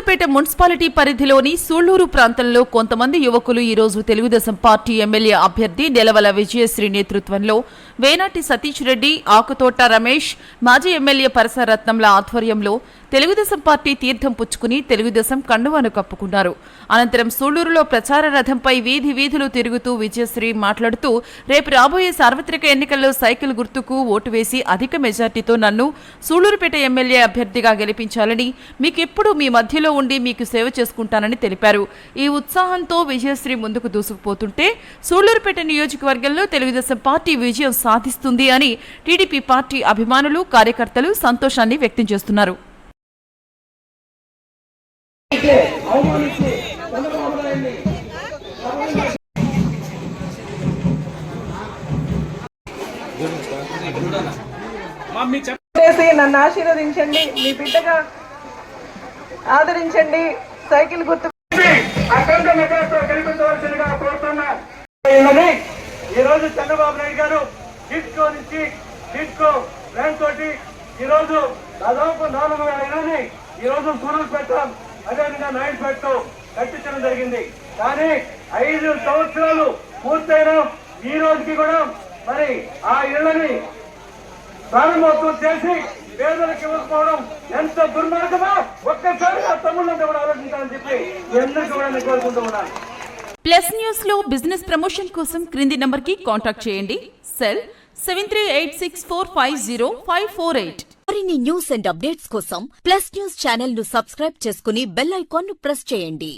Sullurpeta municipality పరిధిలోని సూళ్ళూరు ప్రాంతంలో కొంతమంది యువకులు ఈ రోజు తెలుగుదేశం పార్టీ ఎమ్మెల్యే అభ్యర్థి నెలవల విజయశ్రీ నేతృత్వంలో వేనాటి సతీష్ రెడ్డి ఆకుతోట రమేష్ మాజీ ఎమ్మెల్యే పరసరత్నంల ఆధ్వర్యంలో తెలుగుదేశం పార్టీ తీర్థం పుచ్చుకుని తెలుగుదేశం కండువాను కప్పుకున్నారు. అనంతరం సూళ్ళూరులో ప్రచార రథంపై వీధి వీధులు తిరుగుతూ విజయశ్రీ మాట్లాడుతూ రేపు రాబోయే సార్వత్రిక ఎన్నికల్లో సైకిల్ గుర్తుకు ఓటు వేసి అధిక మెజార్టీతో నన్ను సూళ్ళూరుపేట ఎమ్మెల్యే అభ్యర్థిగా గెలిపించాలని మీకెప్పుడు మీ మధ్యలో ఉండి మీకు సేవ చేసుకుంటానని తెలిపారు. ఈ ఉత్సాహంతో విజయశ్రీ ముందుకు దూసుకుపోతుంటే సూళ్ళూరుపేట నియోజకవర్గంలో తెలుగుదేశం పార్టీ విజయం సాధిస్తుంది అని టీడీపీ పార్టీ అభిమానులు కార్యకర్తలు సంతోషాన్ని వ్యక్తం చేస్తున్నారు. నన్ను ఆశీర్వదించండి. మీ బిడ్డగా ఆదరించండి. సైకిల్ గుర్తు అఖండ కోరుతున్నా ఉన్నది ఈ రోజు చంద్రబాబు నాయుడు గారు టిట్కో నుంచి టిట్కో ర్యాంక్ తోటి ఈరోజు దాదాపు నాలుగు వేల ఇరవై ఈ రోజు పెట్టడం పెట్టాం అదేవిధంగా నాయుడుపేట కట్టించడం జరిగింది. కానీ ఐదు సంవత్సరాలు పూర్తయిన ఈ రోజుకి కూడా మరి ఆ ఇళ్ళని ప్రారంభోత్సవం చేసి పేదలకు ఇవ్వకపోవడం ఎంత దుర్మార్గమో? ఒక్కసారి ఆ తమ్ముళ్ళంతా కూడా ఆలోచించాలని చెప్పి ఎందుకు కూడా నేను కోరుకుంటూ ఉన్నాను. ప్లస్ న్యూస్లో బిజినెస్ ప్రమోషన్ కోసం క్రింది నంబర్కి కాంటాక్ట్ చేయండి. Cell seven three eight six four five zero five four eight. మరిన్ని న్యూస్ అండ్ అప్డేట్స్ కోసం ప్లస్ న్యూస్ ఛానల్ను సబ్స్క్రైబ్ చేసుకుని బెల్ ఐకాన్ను ప్రెస్ చేయండి.